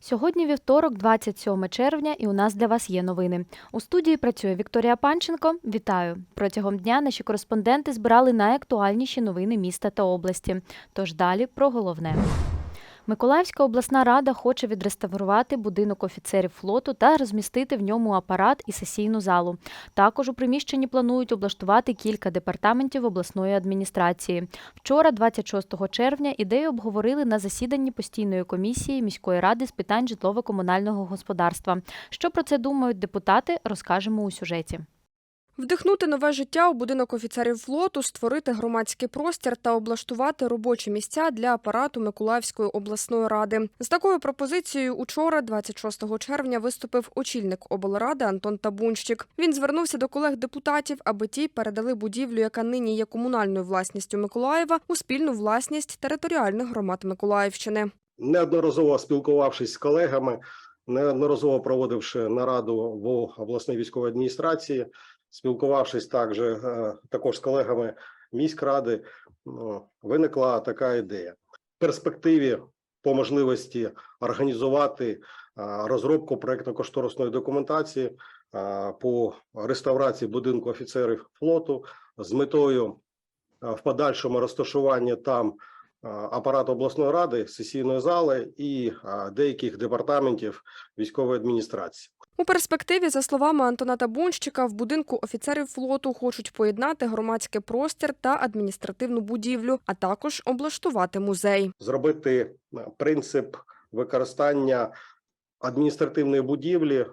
Сьогодні вівторок, 27 червня, і у нас для вас є новини. У студії працює Вікторія Панченко. Вітаю! Протягом дня наші кореспонденти збирали найактуальніші новини міста та області. Тож далі про головне. Миколаївська обласна рада хоче відреставрувати будинок офіцерів флоту та розмістити в ньому апарат і сесійну залу. Також у приміщенні планують облаштувати кілька департаментів обласної адміністрації. Вчора, 26 червня, ідею обговорили на засіданні постійної комісії міської ради з питань житлово-комунального господарства. Що про це думають депутати, розкажемо у сюжеті. Вдихнути нове життя у будинок офіцерів флоту, створити громадський простір та облаштувати робочі місця для апарату Миколаївської обласної ради. З такою пропозицією учора, 26 червня, виступив очільник облради Антон Табунщик. Він звернувся до колег депутатів, аби ті передали будівлю, яка нині є комунальною власністю Миколаєва, у спільну власність територіальних громад Миколаївщини. неодноразово спілкувавшись з колегами, неодноразово проводивши нараду в обласній військовій адміністрації, спілкувавшись також, е, також з колегами міськради, ну, виникла така ідея. В перспективі по можливості організувати е, розробку проектно-кошторисної документації е, по реставрації будинку офіцерів флоту з метою в подальшому розташування там апарату обласної ради, сесійної зали і деяких департаментів військової адміністрації. У перспективі, за словами Антона Табунщика, в будинку офіцерів флоту хочуть поєднати громадський простір та адміністративну будівлю, а також облаштувати музей. Зробити принцип використання адміністративної будівлі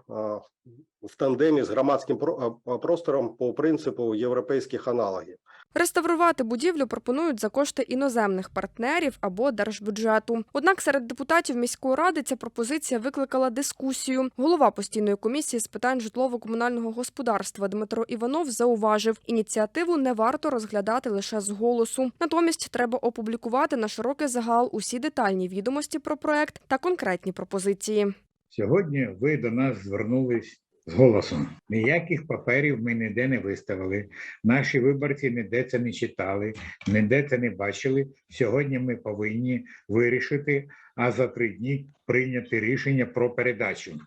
в тандемі з громадським про- простором по принципу європейських аналогів. Реставрувати будівлю пропонують за кошти іноземних партнерів або держбюджету. Однак серед депутатів міської ради ця пропозиція викликала дискусію. Голова постійної комісії з питань житлово-комунального господарства Дмитро Іванов зауважив, ініціативу не варто розглядати лише з голосу. Натомість треба опублікувати на широкий загал усі детальні відомості про проект та конкретні пропозиції. Сьогодні ви до нас звернулись голосом. Ніяких паперів ми ніде не виставили. Наші виборці ніде це не читали, ніде це не бачили. Сьогодні ми повинні вирішити, а за три дні прийняти рішення про передачу.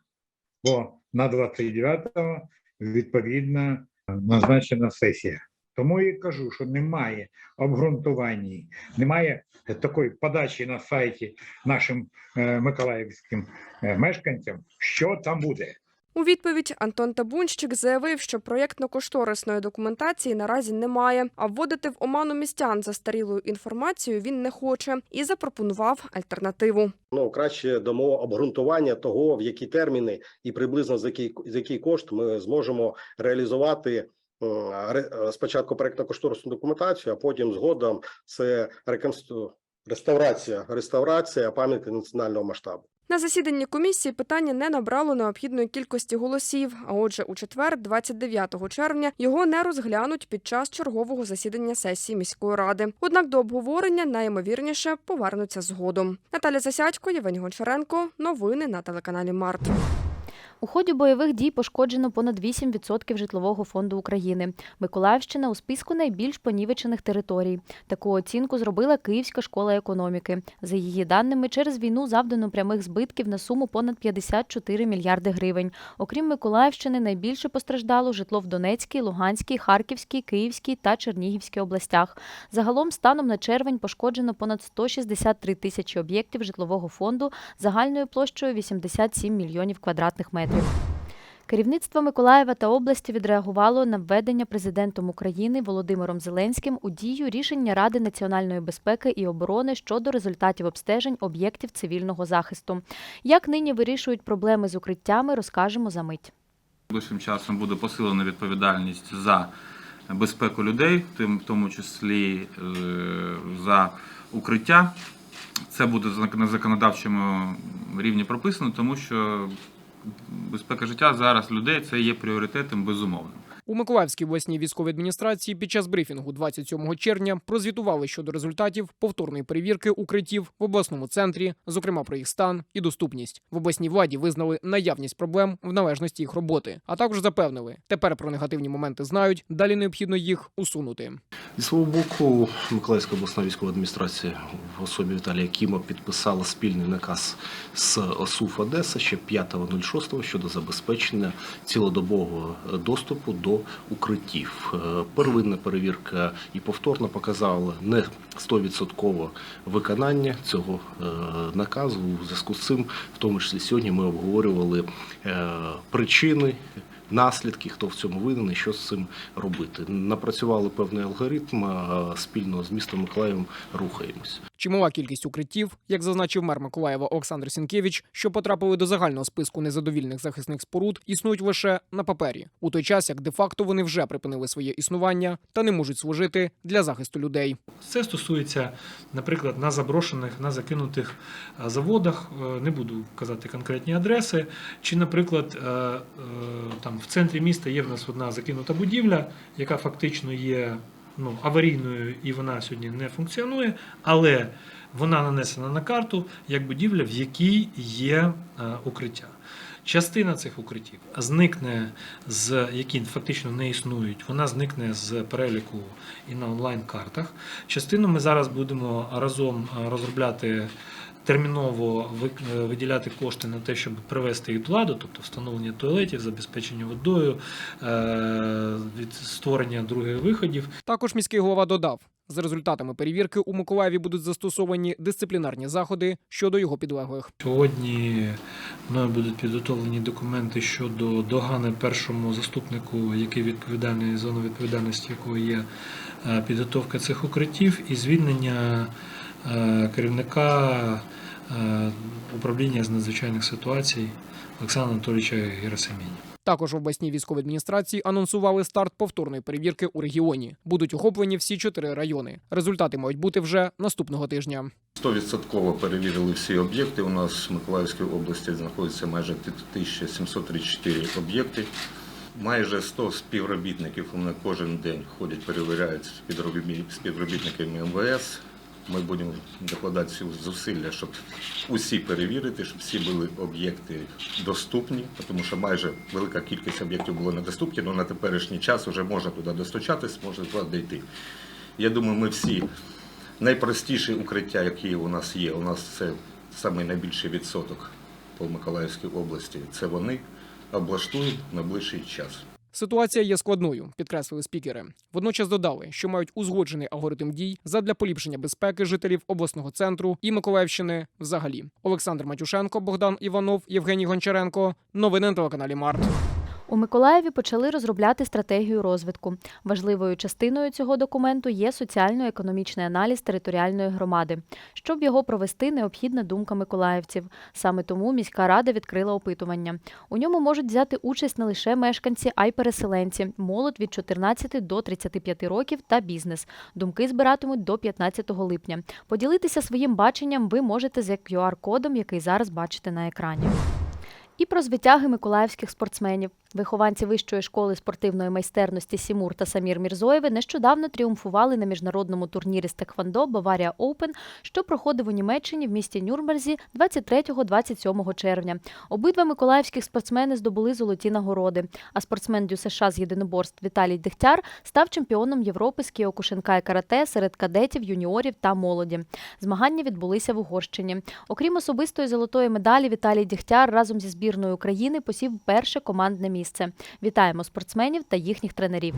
Бо на 29-го відповідно назначена сесія. Тому і кажу, що немає обґрунтування, немає такої подачі на сайті нашим е, миколаївським е, мешканцям, що там буде. У відповідь Антон Табунщик заявив, що проєктно-кошторисної документації наразі немає, а вводити в оману містян застарілою інформацією він не хоче і запропонував альтернативу. Ну краще дамо обґрунтування того, в які терміни і приблизно за який за який кошт ми зможемо реалізувати е, е, спочатку проектно-кошторисну документацію, а потім згодом це реконстру... реставрація, реставрація пам'ятки національного масштабу. На засіданні комісії питання не набрало необхідної кількості голосів. А отже, у четвер, 29 червня, його не розглянуть під час чергового засідання сесії міської ради. Однак до обговорення найімовірніше повернуться згодом. Наталя Засядько, Євгеній Гончаренко. Новини на телеканалі Март. У ході бойових дій пошкоджено понад 8% житлового фонду України. Миколаївщина у списку найбільш понівечених територій. Таку оцінку зробила Київська школа економіки. За її даними, через війну завдано прямих збитків на суму понад 54 мільярди гривень. Окрім Миколаївщини, найбільше постраждало житло в Донецькій, Луганській, Харківській, Київській та Чернігівській областях. Загалом, станом на червень, пошкоджено понад 163 тисячі об'єктів житлового фонду загальною площею 87 мільйонів квадратних метрів. Керівництво Миколаєва та області відреагувало на введення президентом України Володимиром Зеленським у дію рішення Ради національної безпеки і оборони щодо результатів обстежень об'єктів цивільного захисту. Як нині вирішують проблеми з укриттями, розкажемо за мить. Ближчим часом буде посилена відповідальність за безпеку людей, тим в тому числі е, за укриття. Це буде на законодавчому рівні прописано, тому що безпека життя зараз людей це є пріоритетом безумовним. У Миколаївській обласній військовій адміністрації під час брифінгу 27 червня прозвітували щодо результатів повторної перевірки укриттів в обласному центрі, зокрема про їх стан і доступність. В обласній владі визнали наявність проблем в належності їх роботи, а також запевнили, тепер про негативні моменти знають, далі необхідно їх усунути. Зі свого боку, Миколаївська обласна військова адміністрація в особі Віталія Кіма підписала спільний наказ з ОСУФ Одеса ще 5.06 щодо забезпечення цілодобового доступу до укриттів. Е, Первинна перевірка і повторно показала не 100% виконання цього е, наказу. У зв'язку з цим, в тому числі сьогодні, ми обговорювали е, причини наслідки, хто в цьому винен і що з цим робити. Напрацювали певний алгоритм, а спільно з містом Миколаєвом рухаємось. Чимала кількість укриттів, як зазначив мер Миколаєва Олександр Сінкевич, що потрапили до загального списку незадовільних захисних споруд, існують лише на папері, у той час як де-факто вони вже припинили своє існування та не можуть служити для захисту людей. Це стосується, наприклад, на заброшених, на закинутих е, заводах, е, не буду казати конкретні адреси, чи, наприклад, е, там в центрі міста є в нас одна закинута будівля, яка фактично є ну, аварійною і вона сьогодні не функціонує, але вона нанесена на карту як будівля, в якій є е, укриття. Частина цих укриттів зникне з які фактично не існують. Вона зникне з переліку і на онлайн-картах. Частину ми зараз будемо разом е, розробляти. Терміново е, виділяти кошти на те, щоб привести їх до ладу, тобто встановлення туалетів, забезпечення водою, е, від створення других виходів. Також міський голова додав, за результатами перевірки у Миколаєві будуть застосовані дисциплінарні заходи щодо його підлеглих. Сьогодні мною будуть підготовлені документи щодо догани першому заступнику, який відповідальний зону відповідальності якого є е, підготовка цих укриттів, і звільнення керівника е, управління з надзвичайних ситуацій Олександра Анатолійовича Герасиміні. Також в обласній військовій адміністрації анонсували старт повторної перевірки у регіоні. Будуть охоплені всі чотири райони. Результати мають бути вже наступного тижня. 100% перевірили всі об'єкти. У нас в Миколаївській області знаходиться майже 1734 об'єкти. Майже 100 співробітників вони кожен день ходять, перевіряють співробітниками МВС. Ми будемо докладати всі зусилля, щоб усі перевірити, щоб всі були об'єкти доступні, тому що майже велика кількість об'єктів було недоступні, але на теперішній час вже можна туди достучатись, можна туди дійти. Я думаю, ми всі найпростіші укриття, які у нас є, у нас це найбільший відсоток по Миколаївській області. Це вони облаштують в найближчий час. Ситуація є складною, підкреслили спікери. Водночас додали, що мають узгоджений алгоритм дій задля поліпшення безпеки жителів обласного центру і Миколаївщини взагалі. Олександр Матюшенко, Богдан Іванов, Євгеній Гончаренко. Новини на телеканалі Март. У Миколаєві почали розробляти стратегію розвитку. Важливою частиною цього документу є соціально-економічний аналіз територіальної громади. Щоб його провести, необхідна думка миколаївців. Саме тому міська рада відкрила опитування. У ньому можуть взяти участь не лише мешканці, а й переселенці, молодь від 14 до 35 років та бізнес. Думки збиратимуть до 15 липня. Поділитися своїм баченням ви можете за QR-кодом, який зараз бачите на екрані. І про звитяги миколаївських спортсменів. Вихованці вищої школи спортивної майстерності Сімур та Самір Мірзоєви нещодавно тріумфували на міжнародному турнірі з Теквандо Баварія Оупен, що проходив у Німеччині в місті Нюрнберзі 23-27 червня. Обидва миколаївських спортсмени здобули золоті нагороди. А спортсмен Дю США з єдиноборств Віталій Дегтяр став чемпіоном Європи з кіокушинка і карате серед кадетів, юніорів та молоді. Змагання відбулися в Угорщині. Окрім особистої золотої медалі, Віталій Дігтяр разом зі збірною України посів перше командне місце. Вітаємо спортсменів та їхніх тренерів.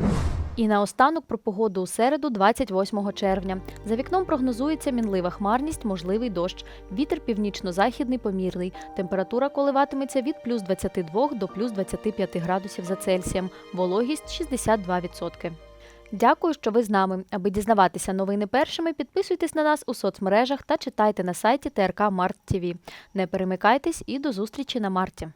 І наостанок про погоду у середу, 28 червня. За вікном прогнозується мінлива хмарність, можливий дощ. Вітер північно-західний помірний. Температура коливатиметься від плюс 22 до плюс 25 градусів за Цельсієм. Вологість 62%. Дякую, що ви з нами. Аби дізнаватися новини першими, підписуйтесь на нас у соцмережах та читайте на сайті ТРК Март ТВ. Не перемикайтесь і до зустрічі на марті.